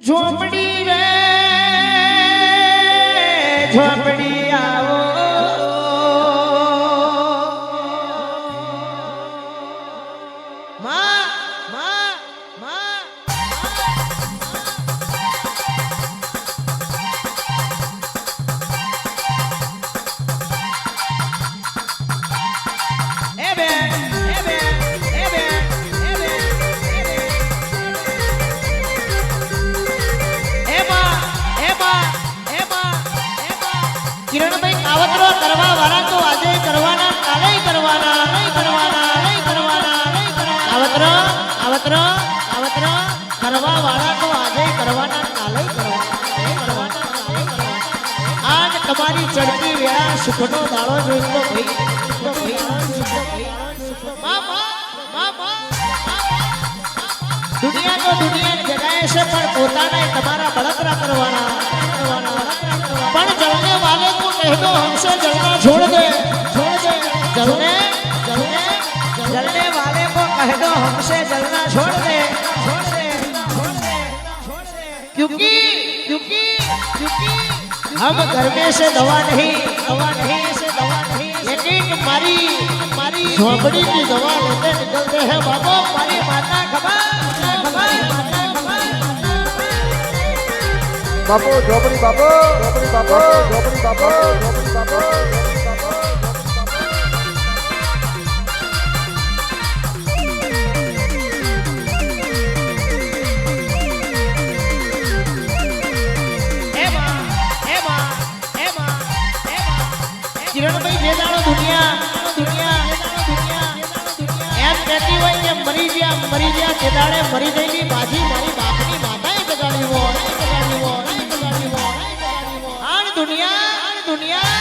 ઝોપડી રે ઝોપડી કાવતરો કરવા વાળા તો આજે કરવાના કાલે કરવાના નહીં કરવાના નહીં કરવાના નહીં કરવાના કાવતરો કાવતરો કાવતરો કરવા વાળા તો આજે કરવાના કાલે કરવાના આજ તમારી ચડતી વેળા સુખનો દાડો જોઈ તો ભાઈ દુનિયા તો દુનિયા જગાય છે પણ પોતાના તમારા બળતરા કરવાના, हमसे जलना छोड़ दे छोड़ दे। जलने जलने जलने वाले को कह दो हमसे जलना छोड़ दे। छोड़ दे छोड़ दे क्योंकि क्योंकि क्योंकि हम घर में से दवा नहीं दवा नहीं से दवा नहीं। लेकिन मारी मारी। झोपड़ी की दवा लेते निकलते हैं बाबा, मारी माता खबर। બાપુ, ઝોપડી બાપુ ઝોપડી બાપુ ઝોપડી બાપુ ઝોપડી બાપુ જે મરી ગયા મરી ગયા દાડે મરી ગયેલી બાજી મારી દુનિયા દુનિયા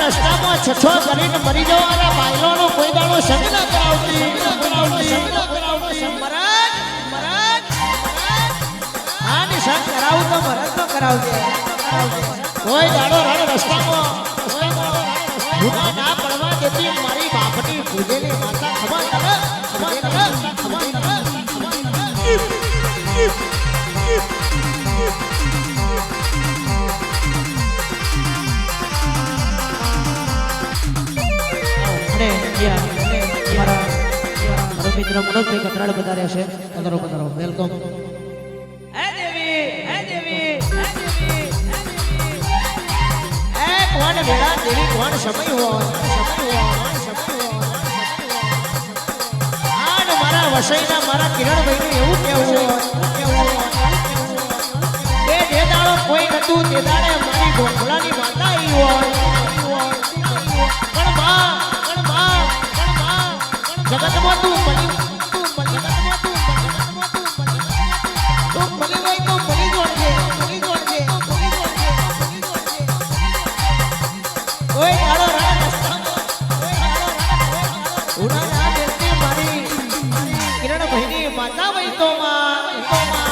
રસ્તામાં છછો કરીને મરી જવાના બાયલોનો કોઈ દાડો સંગ ના કરાવતી કરાવતી સંગ હા ને સંગ કરાવું તો મરદનો કરાવજે કરાવજે. કોઈ દાડો રણ રસ્તામાં ભૂલા ના પડવા દેતી, મારી બાપની પૂજેલી માતા, ખબર તમે? ખબર તમે? મારો મિત્ર મનોજભાઈ કતરાળ બધા રહેશે પધારો પધારો. વેલકમ વેળા દેવી કોણ સમય હોય વસઈના મારા કિરણભાઈને એવું કહેવું હોય એ જે દાડો કોઈ નતું, તે દાડે મારી ગોખલાની માતા આવી હોય. માં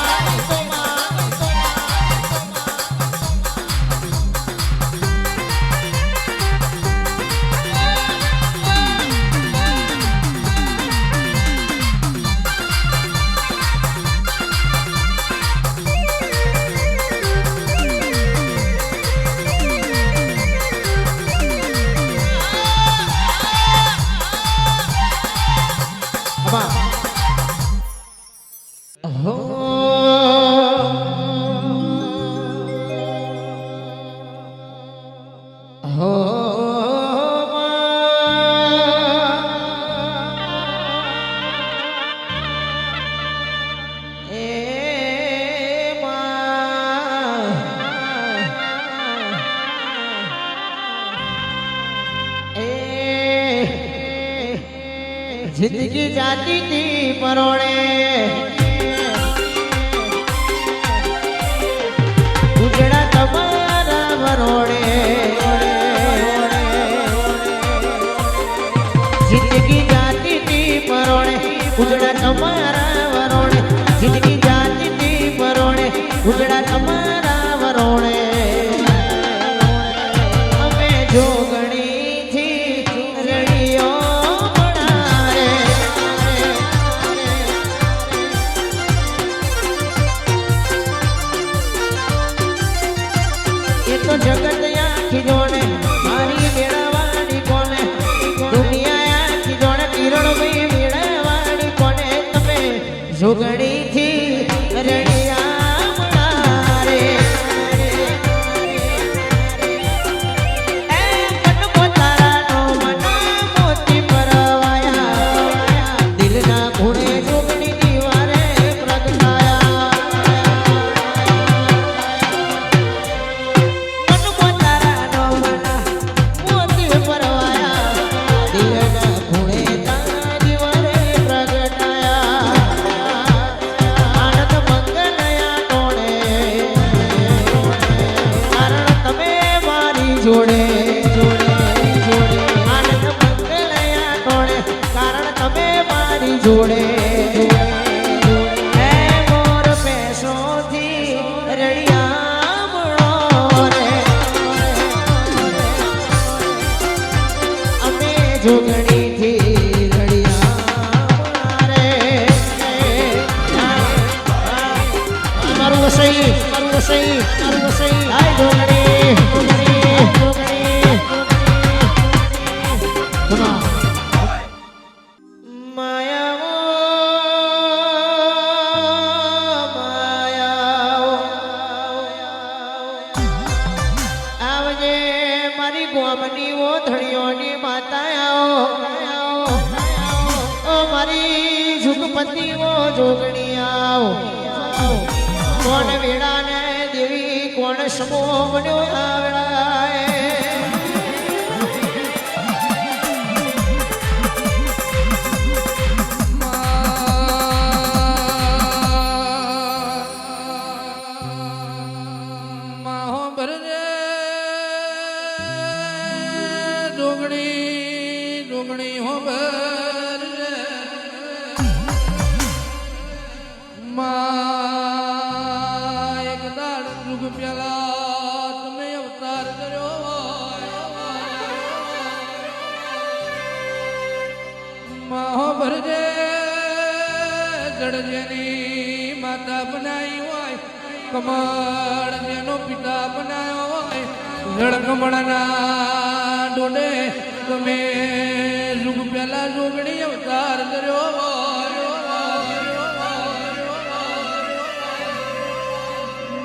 જિંદગી જાતી તી પરોણે. જિંદગી જાતી તી પરોણે. ઉજળા તમારા જોગણી જોડે. મોર પેશોથી રળિયામણો રે. અમે જોગણીથી રળિયામણા રે. મારું વસઈ મારું વસઈ મારું મારી ગોમની ઓ ધણીઓની માતા ઓ મારી ઓ જોગણી આવો કોણ વેળા દેવી, કોણ સમો બન્યો આવડાય યુગ પેલા તમે અવતાર કર્યો માહો ભરજે જડજેની માતા બનાવી હોય, કમળ જેનો પિતા બનાવ્યો હોય. જળકમળના ડોડે તમે યુગ પેલા જોગણી અવતાર કર્યો હોય.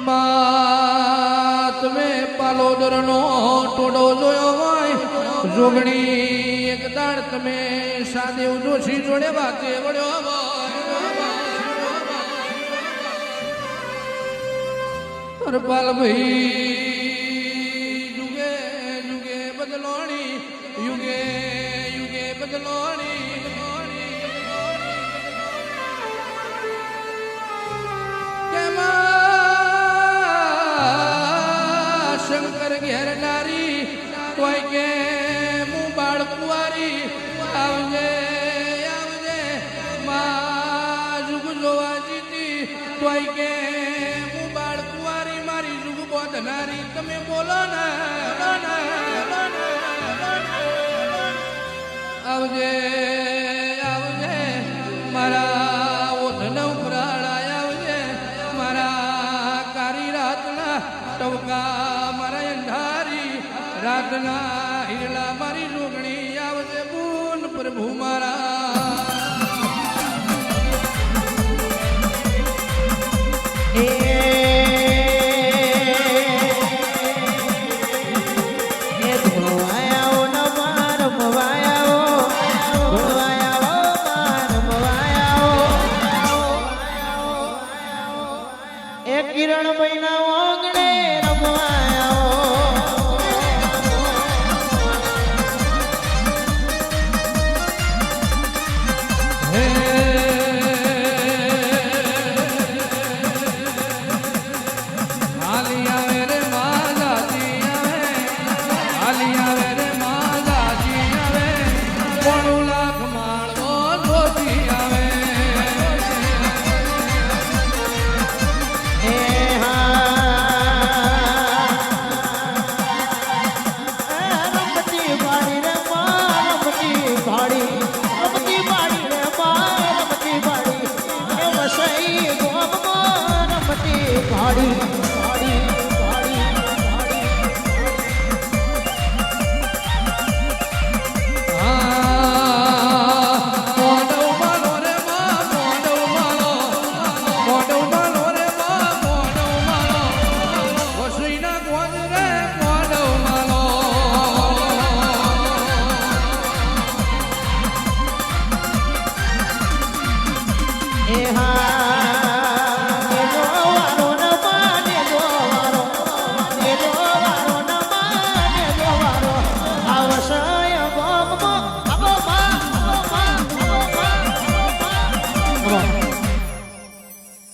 માં તમે પાલોદરનો ટોડો જોયો હોય, જોગણી એક દાડ તમે સાદેવ જોશી જોડે વાતે વળ્યો હોય. હરપાલ ભાઈ યુગે યુગે બદલોણી, યુગે યુગે બદલોણી. ઘેર નારી કોઈ કે હું બાળકુંવારી આવજે આવજે, માં જુગ જોવા જીતી, કોઈ કે હું બાળ મારી જુગ બોધનારી તમે બોલો ને. આવજે આવજે, મારા ઓઠને ઉભરાળા આવજે, મારા કારી રાતના ટવકા રાતના હિરલા મારી રોગણી આવજે બોલ પ્રભુ મારા. એ હા